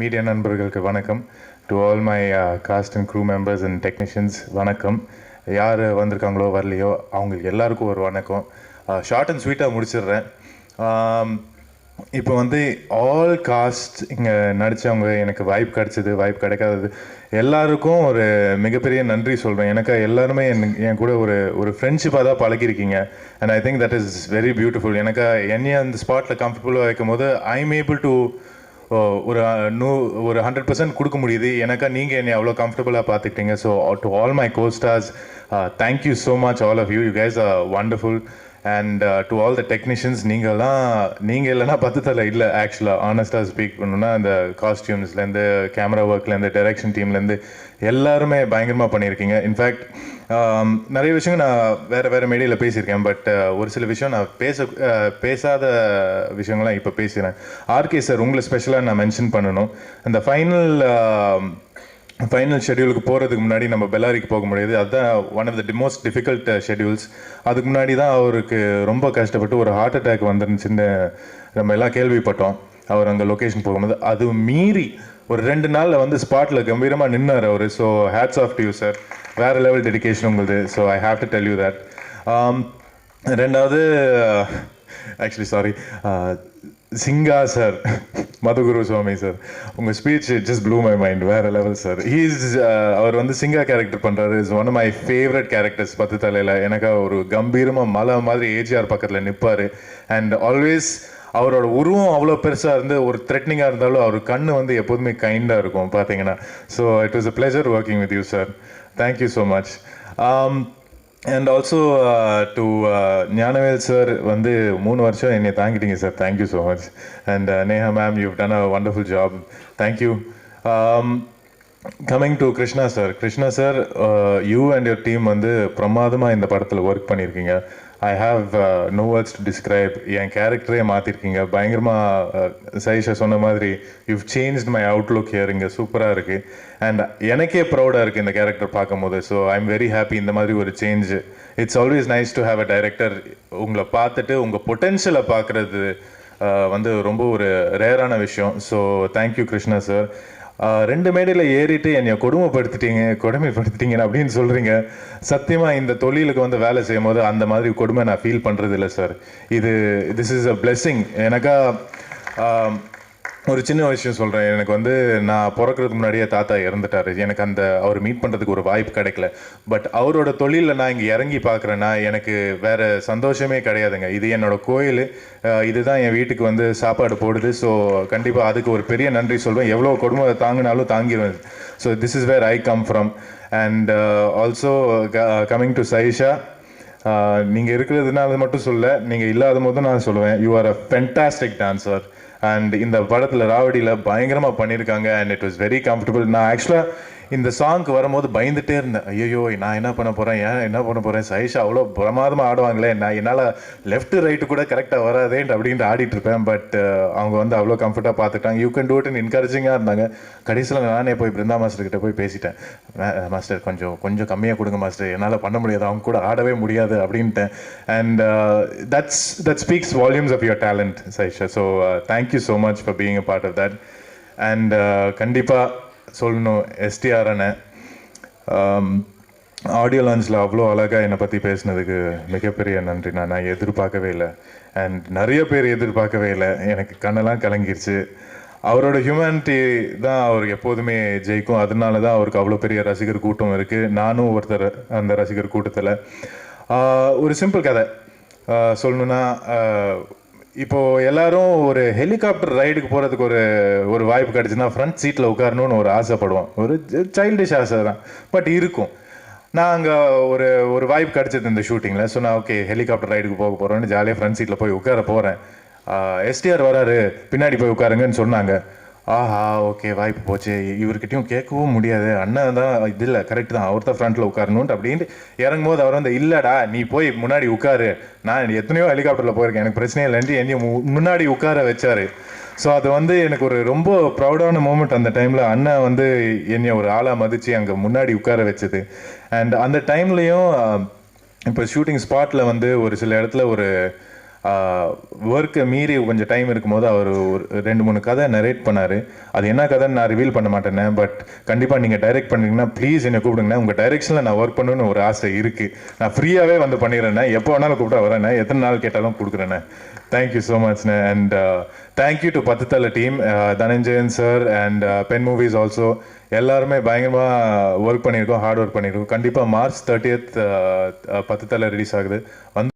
Media நண்பர்களுக்கு வணக்கம். To all my cast and crew members and technicians வணக்கம். யார் வந்திருக்காங்களோ வரலையோ அவங்களுக்கு எல்லாருக்கும் ஒரு வணக்கம். ஷார்ட் அண்ட் ஸ்வீட்டாக முடிச்சிடுறேன். இப்போ வந்து ஆல் காஸ்ட் இங்கே நடித்தவங்க எனக்கு வாய்ப்பு கிடைச்சது வாய்ப்பு கிடைக்காதது எல்லாருக்கும் ஒரு மிகப்பெரிய நன்றி சொல்கிறேன் எனக்கு எல்லாருமே என் என் கூட ஒரு ஒரு ஃப்ரெண்ட்ஷிப்பாக தான் பழகிருக்கீங்க. And I think that is very beautiful எனக்கு என்னைய அந்த ஸ்பாட்டில் கம்ஃபர்டபுளாக வைக்கும் போது ஐ எம் ஏபிள் டு ஒரு நூ ஒரு ஹண்ட்ரட் பர்சன்ட் கொடுக்க முடியுது. எனக்கா நீங்கள் என்னை அவ்வளோ கம்ஃபர்டபுளாக பார்த்துக்கிட்டீங்க. So to all my co stars thank you so much all of you you guys are wonderful and to uh, all the technicians நீங்கள்லாம் நீங்கள் இல்லைனா பத்து தலை இல்லை ஆக்சுவலாக ஆனஸ்டாக ஸ்பீக் பண்ணணும்னா அந்த காஸ்டியூம்ஸ்லேருந்து கேமரா ஒர்க்லேருந்து டைரக்ஷன் டீம்லேருந்து எல்லாருமே பயங்கரமாக பண்ணியிருக்கீங்க. இன்ஃபேக்ட் um, நிறைய விஷயங்கள் நான் வேறு வேறு மீடியாவில் பேசியிருக்கேன். பட் uh, ஒரு சில விஷயம் நான் பேச uh, பேசாத விஷயங்கள்லாம் இப்போ பேசுகிறேன். ஆர்கே சார் உங்களை ஸ்பெஷலாக நான் மென்ஷன் பண்ணணும். அந்த ஃபைனல் ஃபைனல் ஷெடியூலுக்கு போகிறதுக்கு முன்னாடி நம்ம பெல்லாரிக்கு போக முடியாது. அதுதான் one of the most difficult schedules அதுக்கு முன்னாடி தான் அவருக்கு ரொம்ப கஷ்டப்பட்டு ஒரு ஹார்ட் அட்டாக் வந்துருந்துச்சுன்னு நம்ம எல்லாம் கேள்விப்பட்டோம். அவர் அங்கே லொக்கேஷன் போகும்போது. அது மீறி ஒரு ரெண்டு நாளில் வந்து ஸ்பாட்டில் கம்பீரமாக நின்னார் அவர். So hats off to you sir வேறு லெவல் டெடிக்கேஷன் உங்களுது. So I have to tell you that ரெண்டாவது uh, actually sorry Singa sir Madhuguru Swami sir உங்கள் speech just blew my mind வேற லெவல் சார் ஹீஸ் அவர் வந்து Singa character பண்ணுறாரு is one my favourite characters பத்து தலையில். எனக்கு ஒரு கம்பீரமாக மலை மாதிரி ஏஜிஆர் பக்கத்தில் நிற்பார் அண்ட் ஆல்வேஸ் அவரோட உருவம் அவ்வளோ பெருசாக இருந்து ஒரு த்ரெட்னிங்காக இருந்தாலும் அவர் கண்ணு வந்து எப்போதுமே கைண்டாக இருக்கும் பார்த்தீங்கன்னா so it was a pleasure working with you sir thank you so much and also to Gnanavel sir வந்து மூணு வருஷம் என்னை தாங்கிட்டீங்க sir thank you so much and Neha ma'am you done a wonderful job thank you coming to Krishna sir Krishna sir you and your team வந்து பிரமாதமாக இந்த படத்தில் work பண்ணியிருக்கீங்க. I have no words to describe என் கேரக்டரே மாற்றிருக்கீங்க பயங்கரமாக uh, Sayesha சொன்ன மாதிரி you change my outlook here இங்கே சூப்பராக இருக்குது அண்ட் எனக்கே ப்ரௌடாக இருக்குது இந்த கேரக்டர் பார்க்கும்போது. So I am very happy இந்த மாதிரி ஒரு change it's always nice to have a director உங்களை பார்த்துட்டு உங்கள் பொட்டென்ஷியலை பார்க்குறது uh, வந்து ரொம்ப ஒரு ரேரான விஷயம். ஸோ தேங்க்யூ கிருஷ்ணா சார் ரெண்டு மேடையில் ஏறிட்டு என்னை கொடுமைப்படுத்திட்டீங்க கொடுமைப்படுத்திட்டீங்க அப்படின்னு சொல்கிறீங்க சத்தியமாக இந்த தொழிலுக்கு வந்து வேலை செய்யும் போது அந்த மாதிரி கொடுமை நான் ஃபீல் பண்ணுறது இல்லை சார் இது திஸ் இஸ் அ பிளெஸ்ஸிங் எனக்கா ஒரு சின்ன விஷயம் சொல்கிறேன் எனக்கு வந்து நான் பிறக்கிறதுக்கு முன்னாடியே தாத்தா இறந்துட்டாரு. எனக்கு அந்த அவர் மீட் பண்ணுறதுக்கு ஒரு வாய்ப்பு கிடைக்கல. பட் அவரோட தொழிலில் நான் இங்கே இறங்கி பார்க்குறேன்னா எனக்கு வேறு சந்தோஷமே கிடையாதுங்க. இது என்னோடய கோயில். இதுதான் என் வீட்டுக்கு வந்து சாப்பாடு போடுது. ஸோ கண்டிப்பாக அதுக்கு ஒரு பெரிய நன்றி சொல்வேன். எவ்வளோ கொடுமை தாங்கினாலும் தாங்கிடுவேன் so this is where I come from and also coming to Sayyeshaa நீங்கள் இருக்கிறதுனால மட்டும் சொல்ல நீங்கள் இல்லாத போதும் நான் சொல்லுவேன். You are a fantastic dancer and இந்த படத்தில் ராவடியில் பயங்கரமாக பண்ணியிருக்காங்க and it was very comfortable நான் ஆக்சுவலாக இந்த சாங்க்கு வரும்போது பயந்துட்டே இருந்தேன். ஐயோ நான் என்ன பண்ண போகிறேன் ஏன் என்ன பண்ண போகிறேன் சைஷா அவ்வளோ பிரமாதமாக ஆடுவாங்களே நான் என்னால் லெஃப்ட் ரைட்டு கூட கரெக்டாக வராதேன்ட்டு அப்படின்ட்டு ஆடிட்டு இருப்பேன். பட் uh, அவங்க வந்து அவ்வளோ கம்ஃபர்ட்டாக பார்த்துட்டாங்க. யூ கேன் டூ இட் என்கரேஜிங்காக இருந்தாங்க. கடைசியில் நானே போய் பிருந்தா மாஸ்டர் கிட்ட போய் பேசிட்டேன். மாஸ்டர் கொஞ்சம் கொஞ்சம் கம்மியாக கொடுங்க மாஸ்டர் என்னால் பண்ண முடியாது. அவங்க கூட ஆடவே முடியாது அப்படின்ட்டேன். And that's that speaks volumes of your talent Sayyeshaa so thank you so much for being a part of that and கண்டிப்பாக சொல்லணும் எஸ்டிஆர் அண்ணன் ஆடியோ லான்ச்சில் அவ்வளோ அழகாக என்னை பற்றி பேசினதுக்கு மிகப்பெரிய நன்றி நான் நான் எதிர்பார்க்கவே இல்லை. அண்ட் நிறைய பேர் எதிர்பார்க்கவே இல்லை. எனக்கு கண்ணெல்லாம் கலங்கிருச்சு. அவரோட ஹியூமனிட்டி தான் அவர் எப்போதுமே ஜெயிக்கும். அதனால தான் அவருக்கு அவ்வளோ பெரிய ரசிகர் கூட்டம் இருக்குது நானும் ஒருத்தர் அந்த ரசிகர் கூட்டத்தில். ஒரு சிம்பிள் கதை. சொல்லணுன்னா இப்போ எல்லாரும் ஒரு ஹெலிகாப்டர் ரைடுக்கு போகிறதுக்கு ஒரு ஒரு வாய்ப்பு கிடச்சுன்னா ஃப்ரண்ட் சீட்டில் உட்காரணும்னு ஒரு ஆசைப்படுவோம். ஒரு சைல்டிஷ் ஆசை தான். பட் இருக்கும். நான் அங்கே ஒரு ஒரு வாய்ப்பு கிடச்சது இந்த ஷூட்டிங்கில் ஸோ நான் ஓகே ஹெலிகாப்டர் ரைடுக்கு போக போகிறேன்னு ஜாலியாக ஃப்ரண்ட் சீட்டில் போய் உட்கார போகிறேன் எஸ்டிஆர் வராரு. பின்னாடி போய் உட்காருங்கன்னு சொன்னாங்க. ஆஹா ஓகே வாய்ப்பு போச்சு. இவர்கிட்டயும் கேட்கவும் முடியாது. அண்ணன் தான் இது இல்லை கரெக்ட் தான். அவர் தான் ஃப்ரண்ட்டில் உட்காரணுன்ட்டு அப்படின்ட்டு இறங்கும் போது அவர் வந்து இல்லைடா நீ போய் முன்னாடி உட்காரு. நான் எத்தனையோ ஹெலிகாப்டரில் போயிருக்கேன். எனக்கு பிரச்சனையே இல்லைன்ட்டு என்னையும் முன்னாடி உட்கார வச்சாரு. ஸோ அது வந்து எனக்கு ஒரு ரொம்ப ப்ரௌடான மூமெண்ட் அந்த டைமில் அண்ணன் வந்து என்னை ஒரு ஆளாக மதித்து அங்கே முன்னாடி உட்கார வச்சது. அண்ட் அந்த டைம்லேயும் இப்போ ஷூட்டிங் ஸ்பாட்டில் வந்து ஒரு சில இடத்துல ஒரு ஒர்க்கை மீறி கொஞ்சம் டைம் இருக்கும்போது அவர் ஒரு ரெண்டு மூணு கதை நரேட் பண்ணார். அது என்ன கதைன்னு நான் ரிவீல் பண்ண மாட்டேனே பட் கண்டிப்பாக நீங்கள் டைரக்ட் பண்ணீங்கன்னா ப்ளீஸ் என்னை கூப்பிடுங்க உங்கள் டைரெக்ஷனில் நான் ஒர்க் பண்ணணும்னு ஒரு ஆசை இருக்குது நான் ஃப்ரீயாகவே வந்து பண்ணிடுறேண்ணே எப்போ வேணாலும் கூப்பிட்டா வரேண்ணே எத்தனை நாள் கேட்டாலும் கொடுக்குறேண்ணே thank you so மச்ண்ணே and thank you to Pathu Thala team Dhananjayan sir and Pen Movies also எல்லாருமே பயங்கரமாக ஒர்க் பண்ணியிருக்கோம் ஹார்ட் ஒர்க் பண்ணியிருக்கோம். கண்டிப்பாக மார்ச் தேர்ட்டியத் தலை ரிலீஸ் ஆகுது. வந்து